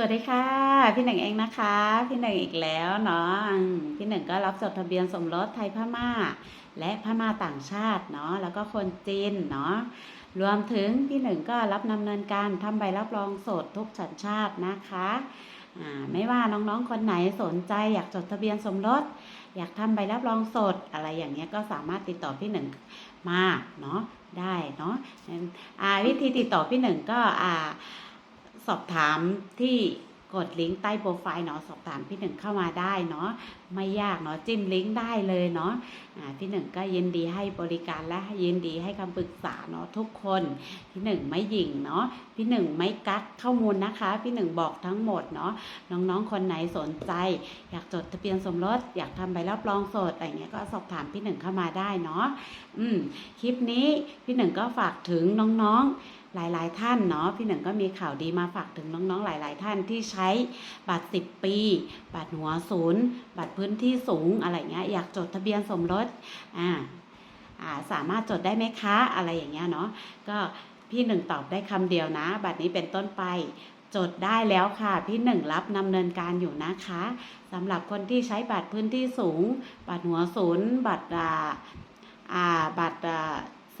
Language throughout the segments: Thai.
สวัสดีค่ะ พี่หนึ่งเองนะคะ พี่หนึ่งอีกแล้วเนาะพี่หนึ่งก็รับจดทะเบียนสมรสไทยพม่า และพม่าต่างชาติเนาะแล้วก็คนจีนเนาะรวมถึงพี่หนึ่งก็รับดำเนินการทำใบรับรองสดทุกสัญชาตินะคะไม่ว่าน้องๆ คนไหนสนใจอยากจดทะเบียนสมรส อยากทำใบรับรองสดอะไรอย่างเงี้ยก็สามารถติดต่อพี่หนึ่งมาเนาะได้เนาะวิธีติดต่อพี่หนึ่งก็อ่า สอบถามที่กดลิงก์ใต้โปรไฟล์เนาะสอบถามพี่หนึ่งเข้ามาได้เนาะไม่ยากเนาะจิ้มลิงก์ได้เลยเนาะพี่หนึ่งก็ยินดีให้บริการและยินดีให้คำปรึกษาเนาะทุกคนพี่หนึ่งไม่หยิ่งเนาะพี่หนึ่งไม่กักข้อมูลนะคะ พี่หนึ่งบอกทั้งหมดเนาะน้องๆคนไหนสนใจ อยากจดทะเบียนสมรส อยากทำใบรับรองโสดอะไรเงี้ยก็สอบถามพี่หนึ่งเข้ามาได้เนาะอืมคลิปนี้พี่หนึ่งก็ฝากถึงน้องๆ หลายๆ ท่านเนาะพี่หนึ่งก็มีข่าวดีมาฝากถึงน้องๆหลาย ๆ ท่านที่ใช้บัตร 10 ปี บัตรหัวศูนย์ บัตรพื้นที่สูงอะไรเงี้ยอยากจดทะเบียนสมรสอ่าอ่าสามารถจดได้ไหมคะอะไรอย่างเงี้ยเนาะก็พี่หนึ่งตอบได้คำเดียวนะ บัตรนี้เป็นต้นไปจดได้แล้วค่ะ พี่หนึ่งรับดำเนินการอยู่นะคะสำหรับคนที่ใช้บัตรพื้นที่สูง บัตรหัวศูนย์ บัตรอ่าบัตร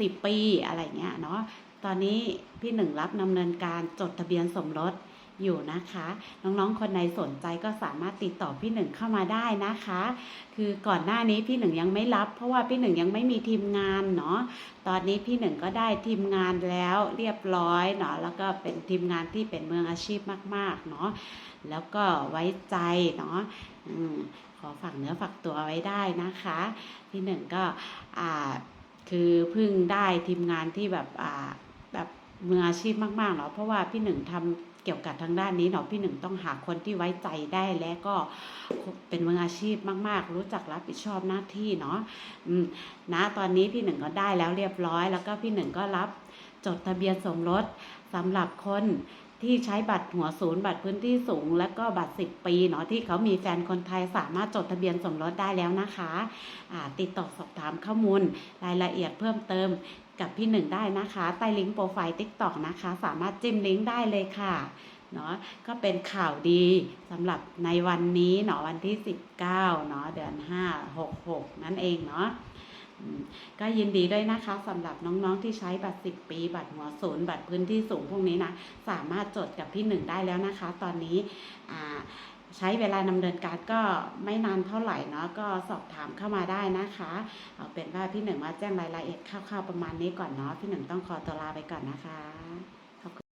สิบปีอะไรเงี้ยเนาะ ตอนนี้พี่หนึ่งรับดำเนินการจดทะเบียนสมรสอยู่นะคะ น้องๆ คนไหนสนใจก็สามารถติดต่อพี่หนึ่งเข้ามาได้นะคะ คือก่อนหน้านี้พี่หนึ่งยังไม่รับ เพราะว่าพี่หนึ่งยังไม่มีทีมงานเนาะตอนนี้พี่หนึ่งก็ได้ทีมงานแล้วเรียบร้อยเนาะแล้วก็เป็นทีมงานที่เป็นมืออาชีพมากๆเนาะแล้วก็ไว้ใจเนาะอขอฝากเนื้อฝากตัวไว้ได้นะคะ พี่หนึ่งก็คือเพิ่งได้ทีมงานที่แบบอ่า แบบมืออาชีพมากๆเนาะเพราะว่าพี่หนึ่งทำเกี่ยวกับทางด้านนี้เนาะพี่หนึ่งต้องหาคนที่ไว้ใจได้และก็เป็นมืออาชีพมาก ๆ รู้จักรับผิดชอบหน้าที่เนาะนะตอนนี้พี่หนึ่งก็ได้แล้วเรียบร้อย แล้วก็พี่หนึ่งก็รับ จดทะเบียนสมรสสำหรับคนที่ใช้บัตรหัวศูนย์บัตรพื้นที่สูง และก็บัตร 10 ปีเนาะที่เขามีแฟนคนไทยสามารถจดทะเบียนสมรสได้แล้วนะคะอ่าติดต่อสอบถามข้อมูล รายละเอียดเพิ่มเติมกับพี่หนึ่งได้นะคะ ใต้ลิงก์โปรไฟล์ TikTok นะคะ สามารถจิ้มลิงก์ได้เลยค่ะเนาะก็เป็นข่าวดีสำหรับในวันนี้เนาะวันที่ 19เนาะเดือน 5 66 นั่นเองเนาะ ก็ยินดีด้วยนะคะสำหรับน้องๆที่ใช้บัตร 10 ปี บัตรหัวศูนย์บัตรพื้นที่สูงพวกนี้นะ สามารถจดกับพี่หนึ่งได้แล้วนะคะ ตอนนี้ใช้เวลาดำเนินการก็ไม่นานเท่าไหร่เนาะก็สอบถามเข้ามาได้นะคะ เอาเป็นว่าพี่หนึ่งมาแจ้งรายละเอียดคร่าวๆประมาณนี้ก่อนเนาะพี่หนึ่งต้องขอตัวลาไปก่อนนะคะ